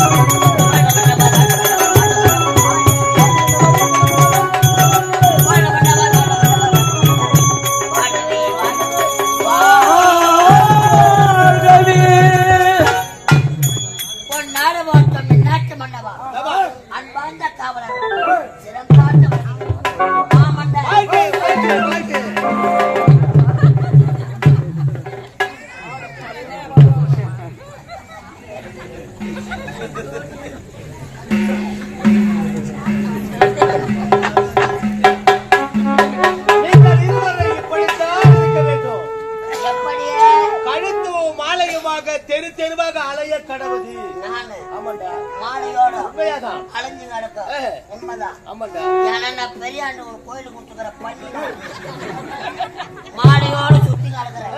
உன் உண்மைதான். ஆமாண்டா. ஏன்னா நான் பெரியாண்டு ஒரு கோயிலுக்கு கொடுத்துக்கிற பண்ணி மாலையோட சுத்தி நடக்கிறேன்.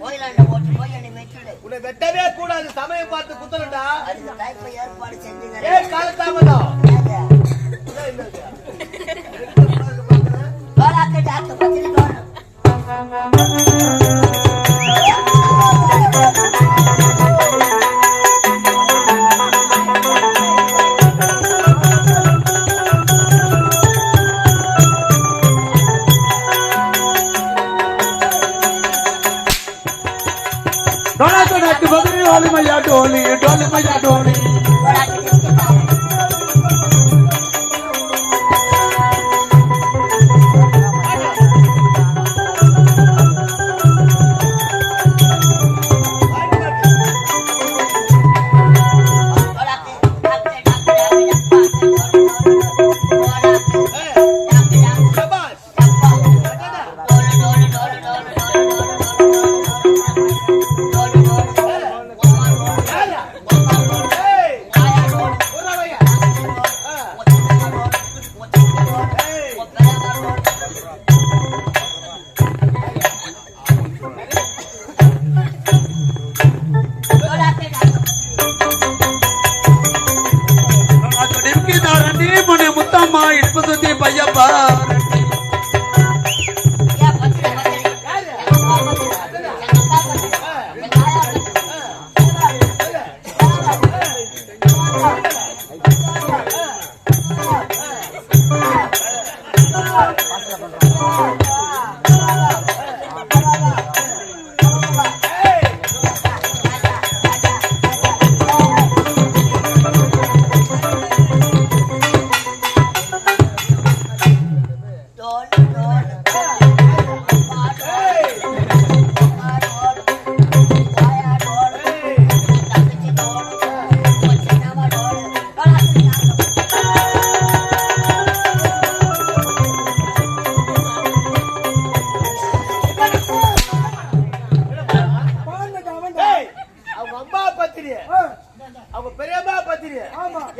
கோயிலாண்ட போட்டு போய் என்னை வெட்டுடு உன்னை வெட்டவே கூடாது. சமயம் பார்த்து குத்தலண்டா அதுக்கு டைப்ப ஏற்பாடு இதான் என்னது? தோலாக்கு டாக்டர் பத்திரி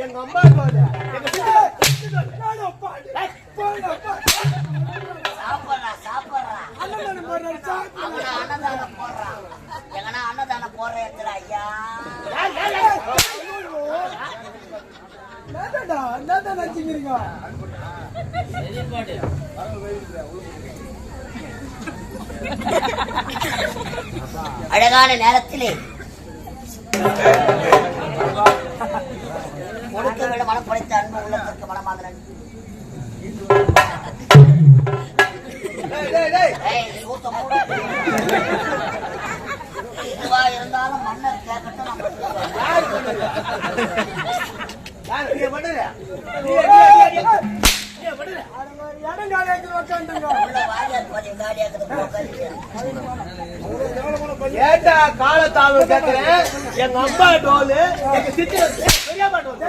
எங்க அம்மா தோலை எங்க சித்தி சாப்பிடுறா சாப்பிடுறா போடுறான் போடுற ஐயா அழகான நேரத்திலே காலத்தாமம் கேக்குறேன்? எங்க அம்மா டோலு எங்க சித்தி பெரியம்மா டோலு.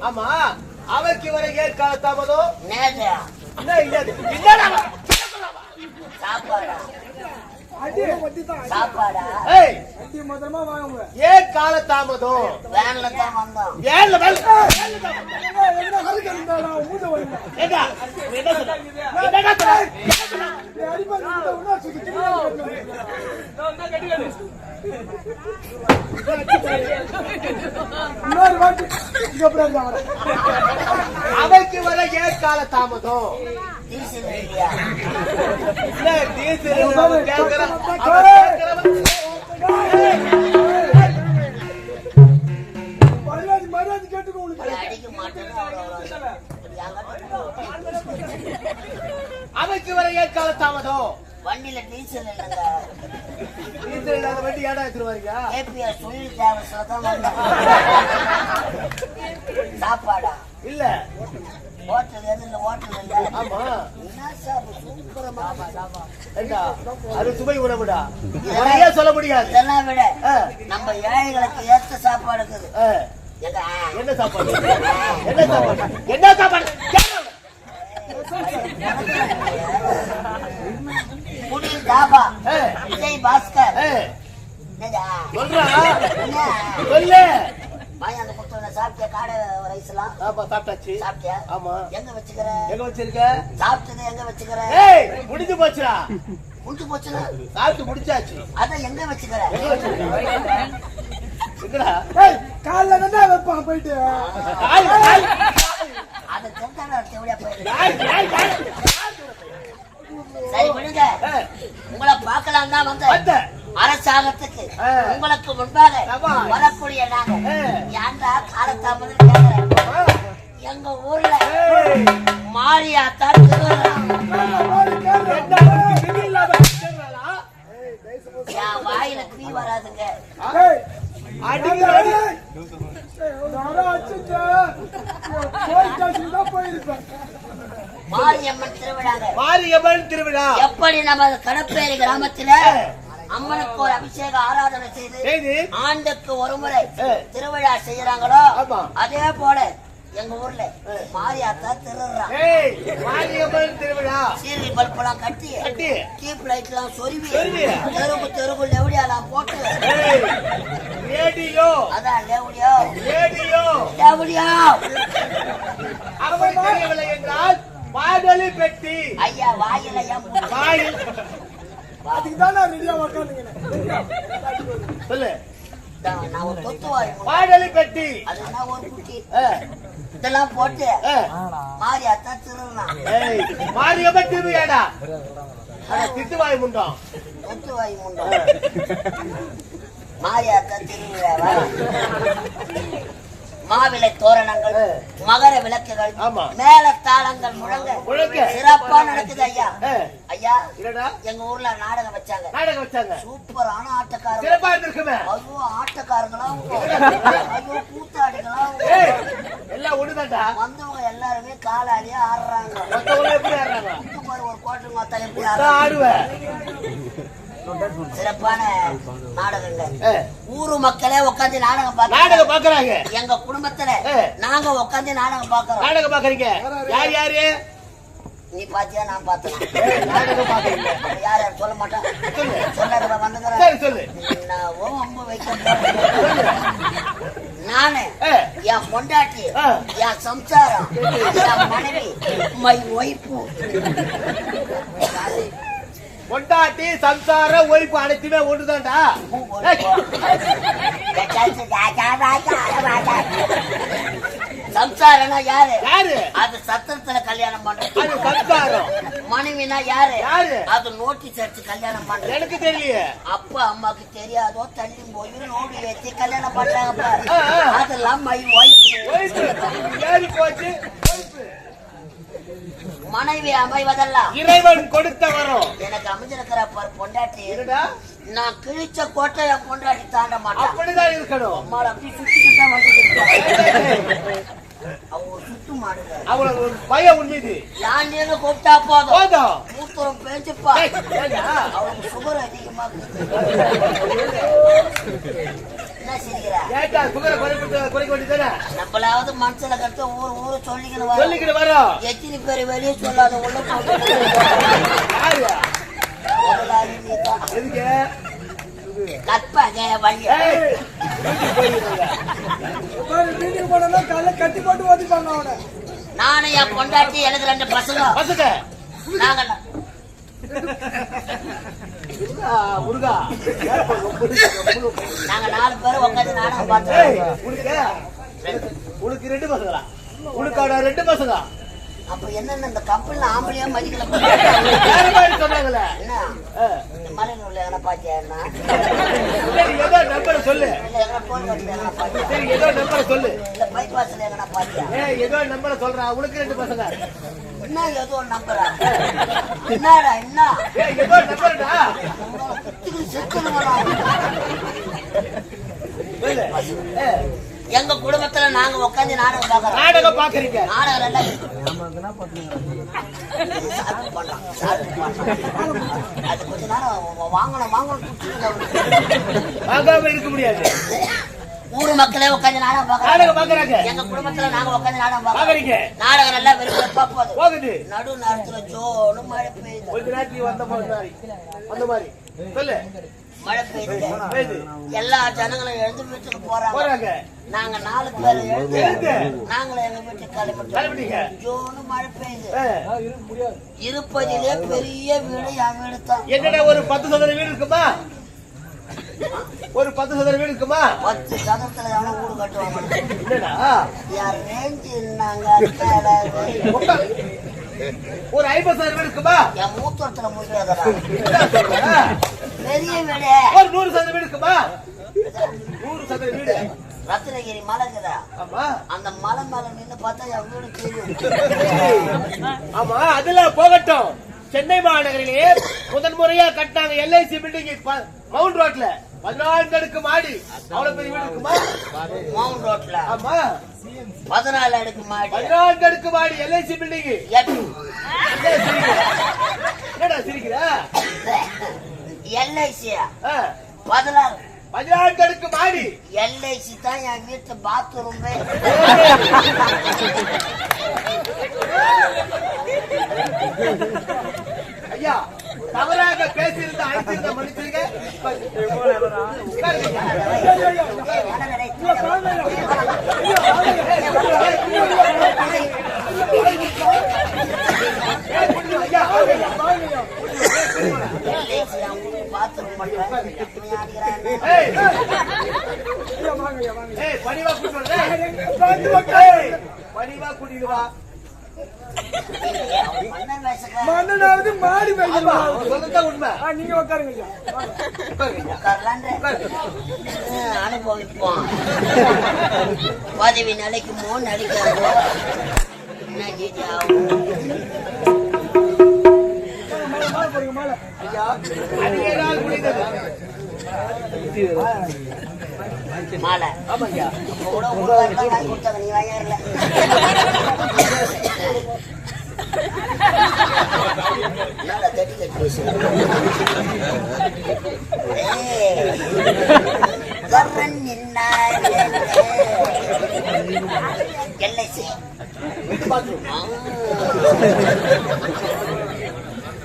ஆமா அவருக்கு வர ஏன் காலத்தாமதம் என்னது? என்ன சாப்பாடா? சாப்பாடா? ஏய். ஏன் காலத்தாமதம் வேன்ல தான் வந்தோம். ஏண்டா நீ என்ன சொல்ற? என்னடா சொல்ற? அவைக்கு வர ஏன் கால தாமதம்? தாமதம் அமைக்கு வர ஏற்கால தாமதம் வண்டியில டீசல் இல்லைங்க டீசல் இல்லாத வண்டி ஏடா எடுத்துருவாருங்க ஏபிஆர் சொல்லி தேவை அது சுவை உணவுடா. நிறைய சொல்ல முடியாது. இதெல்லாம் விட. நம்ம ஏழைகளுக்கு ஏத்த சாப்பாடு இருக்குது. என்ன சாப்பாடு? என்ன சாப்பாடு? என்ன சாப்பாடு? கேளு. குடில் தாபா. ஆ, விஜய் பாஸ்கர்? சொல்றா? சொல்லு. அந்த கொடுத்த சாப்பிட்டியா? காடை ரைஸ்லாம்? ஆமா சாப்பிட்டாச்சு. சாப்பிட்டியா? ஆமா. எங்க வச்சுக்கிற? எங்க வச்சிருக்க? சாப்பிட்டது எங்க வச்சுக்கிற? முடிஞ்சு போச்சுடா. முடிஞ்சு போச்சுன்னா சாப்பிட்டு முடிச்சாச்சு. அதான் எங்க வச்சுக்கிற? வைப்பான் போயிட்டு. கால், அதை. சரி விடுங்க. உங்களை பார்க்கலாம் தான் வந்த. வந்தேன். அரசாங்கத்துக்கு. உங்களுக்கு முன்பாக. வரக்கூடிய நாங்க. ஏன்டா ஆ. எங்க ஊர்ல ஏய், மாரியாத்தா திருவிழா என்ன உனக்கு விதி இல்லாம வச்சிருக்காளா? என் வாயில தீ வராதுங்க. மாரியம்மன் திருவிழாங்க. மாரியம்மன் திருவிழா. எப்படி நம்ம கடப்பேரி கிராமத்துல அம்மனுக்கு ஒரு அபிஷேக ஆராதனை செய்து ஆண்டுக்கு ஒரு முறை. திருவிழா செய்யறாங்களோ. அதே போல எங்க ஊர்ல மாரியாத்தா திருடுறான் ஏய் மாரியம்மன் திருவிழா. சீரியல் பல்பெல்லாம் கட்டி கட்டி. டீப் லைட் எல்லாம் சொருவி. தெருவு தெருவு லெவடியாலாம் போட்டு. ரேடியோ. அதான் லெவடியோ. ரேடியோ. லெவடியோ. அப்படி தெரியவில்லை என்றால் வானொலி பெட்டி. ஐயா வாயில? வாயில் அதுக்கு தான் நான் ரெடியா சொல்லு. நான் ஒரு தொத்து வாய். வானொலி பெட்டி. அது என்ன ஒரு குட்டி? இதெல்லாம் போட்டு. மாரியாத்தா ஏய் மாரியம்மன் திருவிழாடா திட்டுவாய் முண்டம். தொத்து வாய் முண்டோம். மாரியாத்தா திருவிழாவா மாவிலை தோரணங்கள். மகர விளக்குகள். மேல தாளங்கள் முழங்க. சிறப்பா நடக்குது ஐயா. ஐயா எங்க ஊர்ல நாடகம் வச்சாங்க. நாடகம் வச்சாங்க. சூப்பரான ஆட்டக்காரங்க. சிறப்பா இருந்திருக்குமே. ஐயோ ஆட்டக்காரங்களாம் ஐயோ கூத்தாடிகளாம் ஏய் எல்லாம் ஒண்ணுதான்டா? வந்தவங்க எல்லாருமே காலாடியே ஆடுறாங்க. ஒரு கோட்டு மாத்தா எப்படி ஆடுவேன். சிறப்பான நாடகங்கள். ஊரு மக்களே உட்காந்து நாடகம் நாடகம் பாக்குறாங்க எங்க குடும்பத்துல. நாங்க உட்காந்து நாடகம் பாக்குறோம் நாடகம் பாக்குறீங்க யார் யாரு? நீ பாத்தியா நான் பார்த்தேன் நாடகம் பாக்குறீங்க யார் யார் சொல்ல மாட்டேன் சொல்லு. சொல்லாத வந்துக்கிறேன். சொல்லு. நான் ஓ அம்பு வைக்க நானு என் பொண்டாட்டி. என் சம்சாரம் என் மனைவி மை ஒய்ஃபு பொண்டாட்டி சம்சாரம் ஒய்ப்பு அனைத்துமே ஒண்ணுதான்டா ஏய், சம்சாரம்னா யாரு? யாரு? அது சத்திரத்துல கல்யாணம் பண்றது. அது சம்சாரம். மனைவினா யாரு? யாரு? அது நோட்டீஸ் அடிச்சு கல்யாணம் பண்றது. எனக்கு தெரியலையே. அப்பா அம்மாக்கு தெரியாதோ தள்ளி போய் நோடி வச்சு கல்யாணம் ஆ. அதெல்லாம் மை ஒய்ஃப் ஏறி போச்சு. மனைவி அமைவதெல்லாம் இறைவன் கொடுத்த வரம் எனக்கு அமைஞ்சிருக்கிற பொண்டாட்டி. நான் கிழிச்ச கோட்டை என் பொண்டாட்டி தாண்ட மாட்டான் அப்படிதான் இருக்கணும். அம்மாள் அப்படி சுத்திட்டு தான் வந்து கூப்பிட்டா போதும்? மூத்தரம் ஏண்டா? அவளுக்கு சுகர் அதிகமா இருக்குது. என்ன சிரிக்கிறா ஏட்டா சுகரை குறைக்க குறைக்க வேண்டியதானே நம்மளாவது மனசுல கருத்து ஊர் ஊரு சொல்லிக்கணும். சொல்லிக்கிட்டு வரோம். எத்தனை பேர் வெளியே சொல்லாத உள்ள கற்பக காலைல கட்டி போட்டு ஓதிப்பாங்க அவனை நானும் என் பொண்டாட்டி எனக்கு ரெண்டு பசங்க. பசங்க? நாங்க முருகா, நாங்க நாலு பேரும் உட்காந்து நாடகம் பார்த்தோம் உனக்கு ரெண்டு பசங்களா? உனக்கான ரெண்டு பசங்க அப்ப என்னென்ன இந்த கம்பெனில ஆம்பளையா மதிக்கல? சொன்னாங்கல்ல. இந்த மலையில உள்ள எங்கன்னா பாத்தியா என்ன? சரி ஏதோ நம்பரை சொல்லு. ஏதோ நம்பரை சொல்லு. இல்ல பைபாஸ்ல எங்கன்னா பாத்தியா? ஏதோ நம்பரை சொல்றா. உனக்கு ரெண்டு பசங்க. என்ன ஏதோ நம்புற? என்னடா என்ன? எங்க குடும்பத்துல நாங்க உட்காந்து நாடகம் பாக்குறோம். நாடகம் பாக்குறீங்க. நாடகம் நல்லா. அது கொஞ்ச நேரம் வாங்கணும் வாங்கணும். வாங்காம இருக்க முடியாது. ஊர் மக்களே உட்காந்து நாடகம் பாக்குறாங்க எங்க குடும்பத்துல நாங்க உட்காந்து நாடகம் பாக்குறீங்க. நாடகம் நல்லா விருப்பப்பா போகுது. போகுது. நடு நேரத்துல ஜோனு மழை பெய்யுது. கொஞ்ச நேரத்துல வந்த மாதிரி அந்த மாதிரி. சொல்லு. மழை பெய்யுது. எல்லா ஜனங்களும் எழுந்து வீட்டுக்கு போறாங்க. நாங்க நாலு பேர் எழுந்து. நாங்களும் எங்க வீட்டுக்கு. கிளம்பிட்டோம். ஜோனு மழை பெய்யுது. இருப்பதிலே பெரிய வீடு என் வீடு தான். என்னடா ஒரு பத்து சதுர வீடு இருக்குமா? ஒரு பத்து சதுர வீடு இருக்குமா பத்து சதத்துல எவனோ வீடு கட்டுவாங்க என்னடா யார் ரேஞ்சு இருந்தாங்க. ஒரு ஐம்பது சதுர வீடு இருக்குமா என் மூத்தத்துல சொல்ற? பெரிய வீடு. ஒரு நூறு சதுர வீடு இருக்குமா நூறு சதுர வீடு. ரத்னகிரி மலைக்குதா? ஆமா. அந்த மலை மேல நின்னு பார்த்தா என் வீடு தெரியும். ஆமா அதெல்லாம் போகட்டும். சென்னை மாநகரிலே முதன் முறையா கட்டினாங்க எல்ஐசி பில்டிங் மவுண்ட் ரோட்ல. பதினான்கு அடுக்கு மாடி. அவ்வளவு பெரிய வீடு இருக்குமா? மவுண்ட் ரோட்ல ஆமா. பதினாலு அடுக்கு மாடி. பதினான்கு அடுக்கு மாடி எல்ஐசி பில்டிங். என்னடா சிரிக்கிற? யா? ஆ, பதினாறு அடுக்கு மாடி. எல்ஐசி தான் என் வீட்டு பாத்ரூமே ஐயா தவறாக பேசியிருந்த அழைத்திருந்த மனுஷங்க பணிவா கூட்டிட்டு வா, ஏய். ஏய், பணிவா கூட்டிட்டு வா மன்னன் வயசுக்கு மண்ணனாவது மாடி உண்மை நீங்க உட்காருங்க அனுபவிப்போம் பதவி நிலைக்குமோ மேல. ஐயா. மாலை. கொடுத்தாங்க நீ வாங்கிடல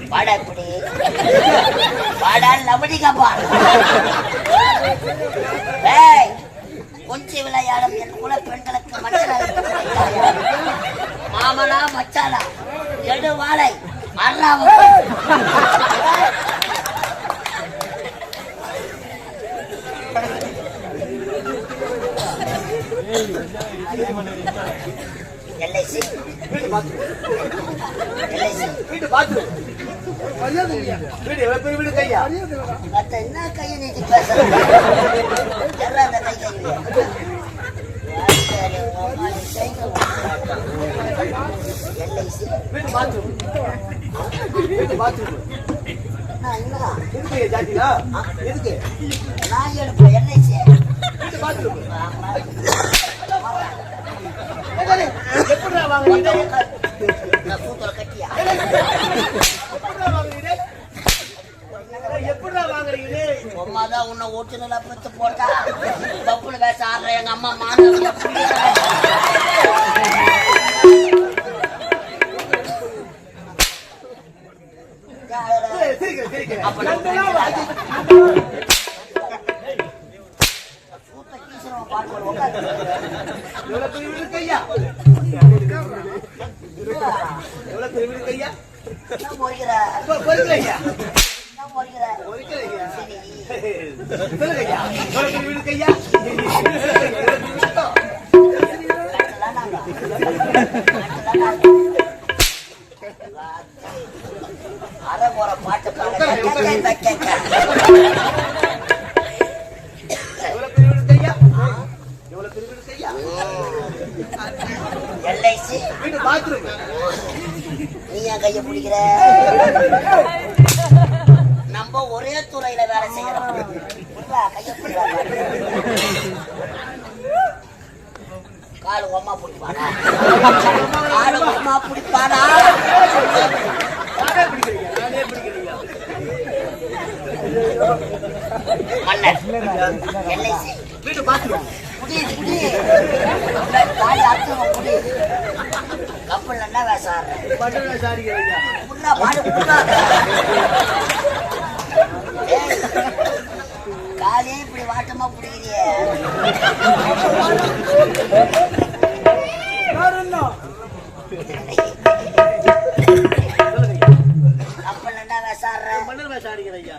என்னடா தட்டி ஏய், கொஞ்சி விளையாடும் என் குல பெண்களுக்கு மச்சனாக மாமனா மச்சானா எடு வாழை எல்ஐசி. வீட்டு bathroom. வீடு எவ்வளவு பெரிய வீடு கையா என்ன கையை நீட்டி பேசுற அந்த கை எதுக்கு? நான் எடுப்பேன் எல்ஐசி? கூத்தல கட்டியா அம்மா தான் உன்னை ஓட்டுநல பெத்து போட்டா. பப்புனு பேச ஆடுற எங்க அம்மா மாணவ. அப்ப பாட்டு கையா? எல்ஐசி வீட்டு bathroom. நீ ஏன் கைய பிடிக்கிற புரியுதா? கைய காலு பிடிப்பானா? காலு ஒம்மா பிடிப்பானா? மன்னர் எல்ஐசி வீட்டு பாத்துருவோம் புடி புடி காலி அர்த்தம் புடி கப்பல் என்ன பாடு புண்ணா ஏய், காலையே இப்படி வாட்டமா பிடிக்கிறியே ஆடுற மண்டல வேஷம் ஆடிக்கிறேன் ஐயா.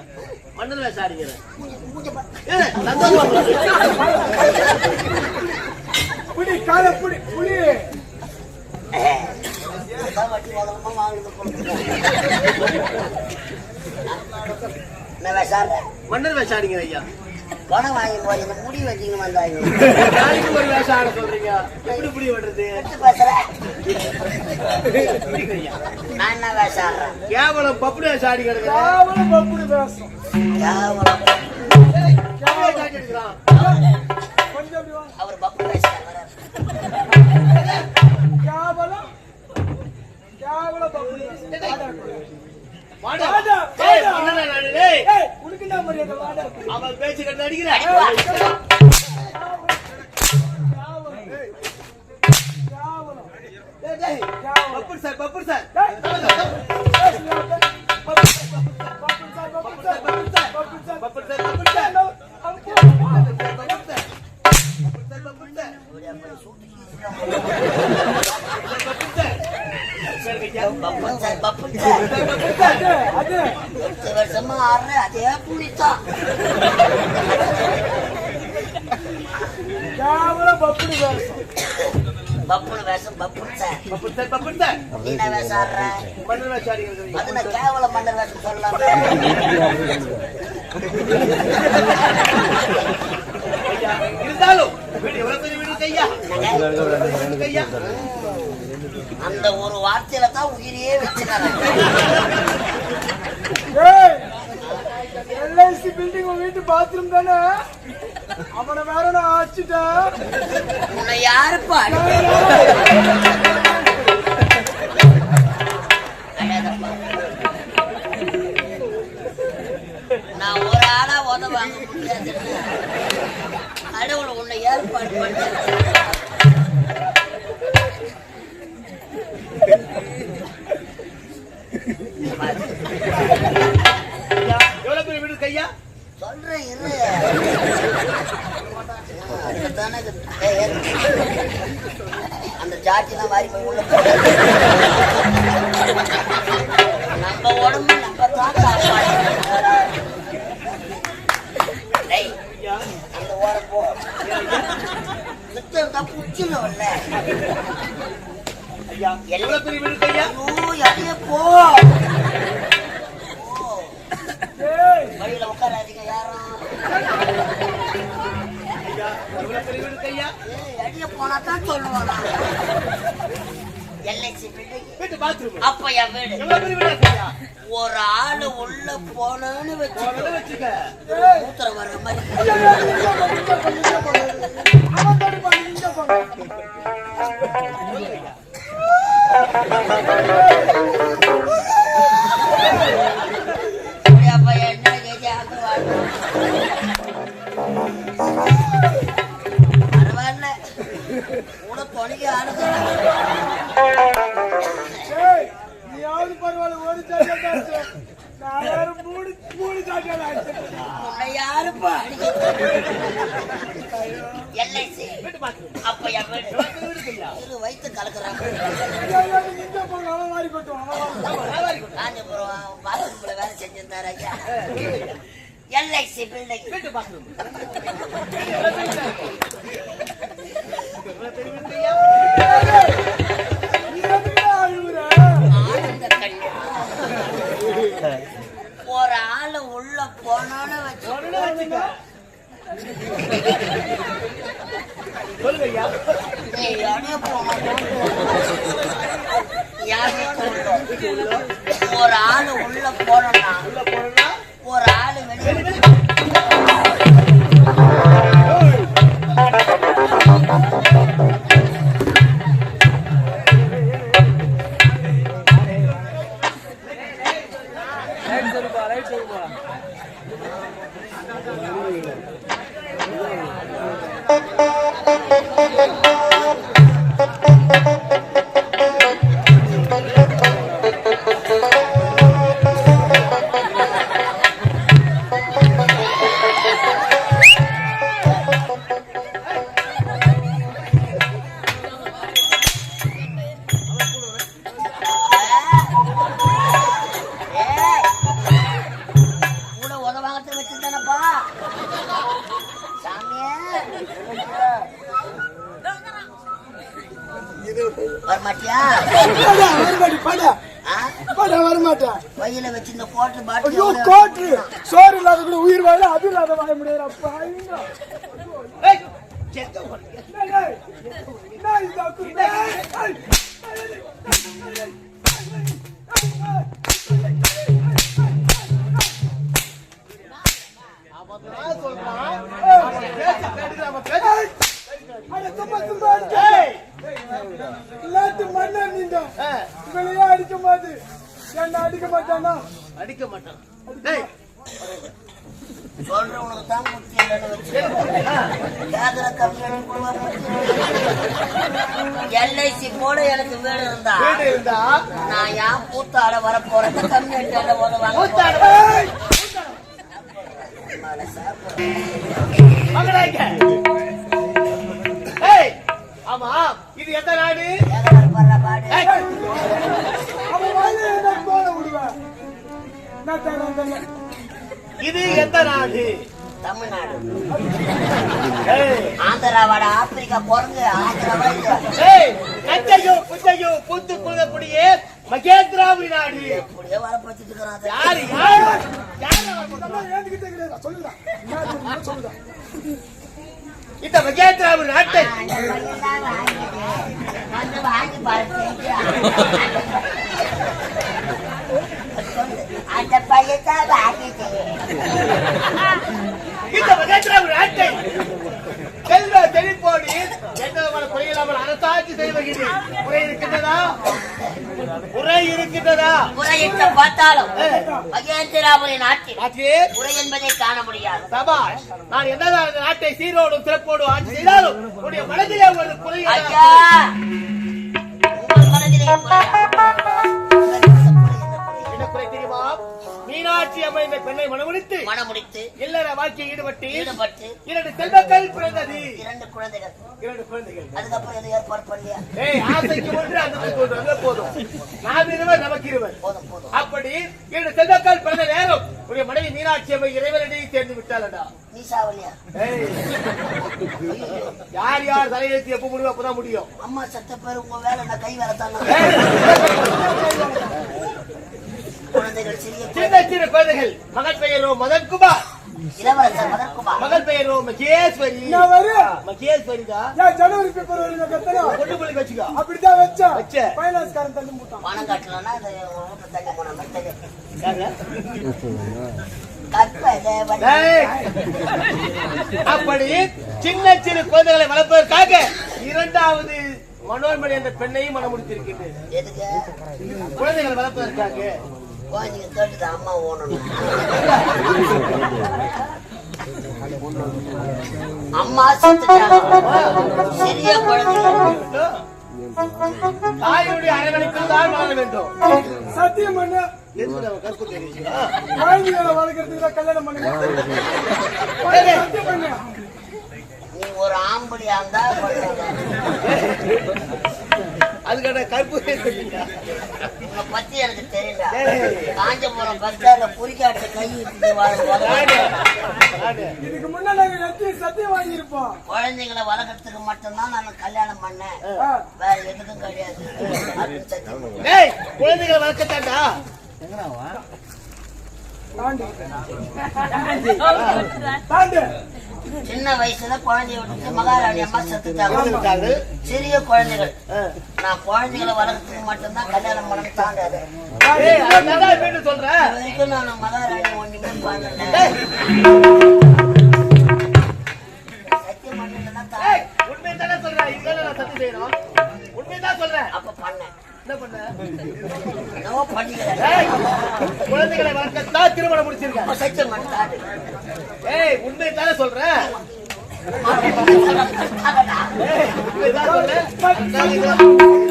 ஏய், சந்தோஷமா புடி காலை புடி புடி. வேஷம் ஆடிக்கிறேன் ஐயா. பணம் வாங்கி போய் இந்த முடி வச்சுக்கணும் வந்தாங்க ஒரு வேஷம் ஆட சொல்றீங்க? எப்படி புடி ஐயா நான் என்ன வேஷம் ஆடுறேன் கேவலம் பப்புடி வேஷம் ஆடிக்கிறது கேவலம் பப்புடி பேசும் கேவலம். கேவலம் காட்டி எடுக்கிறான் கொஞ்சம். அவர் பப்பு பேசுறாரு வராரு. கேவலம். கேவலம் பப்புடி அவன் பேச்சு கட்டு அடிக்கிற. கேவலம் கேவலம் டேய், டேய். Pappudu sir Pappudu sir. ஏய். எட்டு வருஷமா ஆடுற அதே புள்ளித்தான். கேவலம் பப்புடி பேசும் பப்புனு வேஷம் buffoon sir. Pappudu sir, Pappudu sir. என்ன வேஷம் ஆடுற? மன்னன் வேஷம் ஆடிக்கிறது அது நான் கேவல மன்னர் வேஷம் சொல்லலாமா? ஐயா, இருந்தாலும் வீடு எவ்வளவு பெரிய வீடு அந்த ஒரு வார்த்தையில தான் உயிரையே எல்ஐசி பில்டிங் உன் வீட்டு பாத்ரூம் தானே? அவனை வேற நான் ஆச்சுட்டேன் உன்னை யாருப்பா. நான் ஒரு ஆளா உத வாங்க முடியாது. கடவுள் உன்னை ஏற்பாடு பண்ண ஜாட்டிலாம் வாரி போய் உள்ள. நம்ம உடம்பு நம்ம தான் அந்த ஓரம் போ. மிச்சம் தான் புச்சில வரல ஐயா எவ்வளவு பெரிய வீட்டு பாத்ரூம். அப்ப என் வீடு. எவ்வளவு பெரிய வீடு இருக்கு? ஐயா ஒரு ஆளு உள்ள போனேன்னு வச்சுக்க. மூத்திரம் வர்ற மாதிரி. அவன் யாருப்பா எல்ஐசி அப்ப வயிற்று கலக்குறாங்க வேலை செஞ்சிருந்தாரு ஐயா எல்ஐசி பில்டிங் பாத்ரூம் போனதை வச்சுக்க. ஒரு ஆளு உள்ள போனா ஒரு ஆளு வெளியே மன்னர் நீங்க. ஆ, அடிக்க மாட்டு என்ன அடிக்க மாட்டானா அடிக்க மாட்டான் டேய், சொல்றவனுக்கு தான் முத்தி இல்லைன்னு வச்சு கேக்குற கம்மியான எல்ஐசி போல எனக்கு வீடு இருந்தா வீடு இருந்தா நான் ஏன் பூத்தாட வர போறேன் உதவாங்க கூத்தாட ஏய், மகனாங்க. ஏய், ஆமா இது எந்த நாடு. இது எந்த நாடு தமிழ்நாடு ஏய், ஆந்திராவோட ஆப்பிரிக்கா குரங்கு ஆந்திராவா இல்ல ஏய், நஞ்சையோ புஞ்சையோ பூத்து குழுதப்படியே மகேந்திராவி நாடு இப்படியே வரப்பச்சுட்டு இருக்கிறான் அது. யாரு யாரு தெரியுமா சொல்லுடா இந்த மகேந்திராவி நாட்டை வாங்கி பாரு தெரிஞ்சா. சொல்லு. அந்த பையன் தான் வாங்கிது. இந்த மகேந்திராவி நாட்டை செல்வ செழிப்போடு எந்த விதமான குறையில்லாமல் அரசாட்சி செய்வகிறேன் குறை இருக்கின்றதா? குறை இருக்கின்றதா? பார்த்தாலும் மகேந்திராபுரி நாட்டில் ஆட்சியே. முறை என்பதை காண முடியாது. சபாஷ் நான் எந்த நாட்டை சீரோடும் சிறப்போடும் ஆட்சி செய்தாலும் உன்னுடைய மனதிலே ஒரு குறை ஐயா. உங்கள் மனதிலே குறையா? குறை. என்ன குறை தெரியுமா? மீனாட்சி அம்மை இந்த பெண்ணை மனமுடித்து மனமுடித்து இல்லற வாழ்க்கையில் ஈடுபட்டு ஈடுபட்டு இரண்டு செல்வங்கள் பிறந்தது. இரண்டு குழந்தைகள். இரண்டு குழந்தைகள். அதுக்கப்புறம் எதுவும் ஏற்பாடு பண்ணலையா? ஏய் ஆசைக்கு ஒன்று அந்த ஒன்று அதுவே போதும். நாம் இருவர் நமக்கு இருவர். போதும் போதும். அப்படி இரண்டு செல்வங்கள் பிறந்த நேரம் உடைய மனைவி மீனாட்சி அம்மை இறைவனடியை சேர்ந்து விட்டாளடா. நீ சாவலியா? யார் யார் தலையெழுத்து எப்ப முடியும் அப்பதான் முடியும். அம்மா செத்த பேர் உங்க வேலை நான் கை வேலை தானே. குழந்தைகள் சிறிய சின்ன சின்ன குழந்தைகள். மகன் பெயரோ மதன் குமார் இளவரசர் மதன்குமார். மகள் பெயரோ மகேஸ்வரி. நான் வரேன் மகேஸ்வரிதா? ஏன் ஜனவரி பிப்ரவரி நான் கத்தணும் கொண்டு போய் வச்சுக்கோ. அப்படித்தான் வச்சேன். வச்ச. பைனான்ஸ்காரன் தள்ளி போட்டான் பணம் கட்டலன்னா இது உன் வீட்டுல தள்ளி போன மாதிரி. அப்படி சின்ன சின்ன குழந்தைகளை வளர்ப்பதற்காக இரண்டாவது மனோன்மணி என்ற பெண்ணையும் மனம் முடித்திருக்கின்றது எதுக்கு? குழந்தைகளை வளர்ப்பதற்காக. குழந்தைங்க அம்மா ஓடணும். அம்மா செத்துட்டாங்க. சிறிய குழந்தைங்க தாயுடைய அரவணைப்பில் தான் வளர வேண்டும். சத்தியம் பண்ண. குழந்தைகளை வளர்க்கறதுக்கு கல்யாணம் பண்ணுங்க நீ ஒரு ஆம்படியா இருந்தா. அதுக்கான கற்பு தெரியுங்க உன்னை பத்தி எனக்கு தெரியல ஏய். காஞ்சபுரம் பஸ் ஸ்டாண்ட்ல குறிக்காட்டு கை. இதுக்கு முன்ன நாங்க நெத்தி சத்தியம் வாங்கியிருப்போம்? குழந்தைங்களை வளர்க்கறதுக்கு மட்டும்தான் நான் கல்யாணம் பண்ணேன். வேற எதுக்கும் கிடையாது. குழந்தைகளை வளர்க்கத்தாண்டா? தாண்டு. தாண்டு. சின்ன வயசுல குழந்தைய விட்டுட்டு மகாராணி அம்மா செத்துட்டாங்க. சிறிய குழந்தைகள். நான் குழந்தைகளை வளர்க்கறதுக்கு மட்டும்தான் கல்யாணம் பண்ண இது வரைக்கும் நான் மகாராணி ஒண்ணுமே பண்ணல. சத்தியம் உண்மையை தானே சொல்றேன் இதுதானே நான் சத்தியம் செய்யணும். உண்மையை தான் சொல்றேன். அப்ப பண்ணேன். என்ன பண்ண? குழந்தைகளை வளர்க்கத்தான் திருமணம் முடிச்சிருக்கேன் பண்ண ஏய் உண்மையை தானே சொல்றேன் ஏய், உண்மையை தான் சொல்றேன்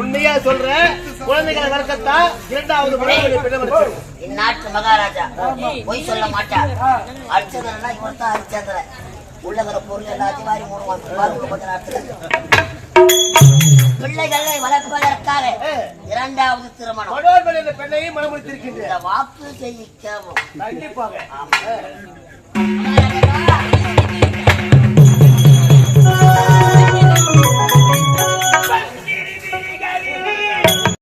உண்மையா சொல்றேன் குழந்தைகளை இரண்டாவது முறை இந்நாட்டு மகாராஜா பொய் சொல்ல மாட்டார். அரிச்சந்திரனா இவர் தான் அரிச்சந்திரன் உள்ளகிற பொருள் எல்லாத்தையும் கொஞ்ச நேரத்துல பிள்ளைகளை வளர்ப்பதற்காக இரண்டாவது திருமணம். பெண்ணையும் மனம் முடித்திருக்கின்றேன் இந்த வாக்கு செய்யிக்கவும் கண்டிப்பாக.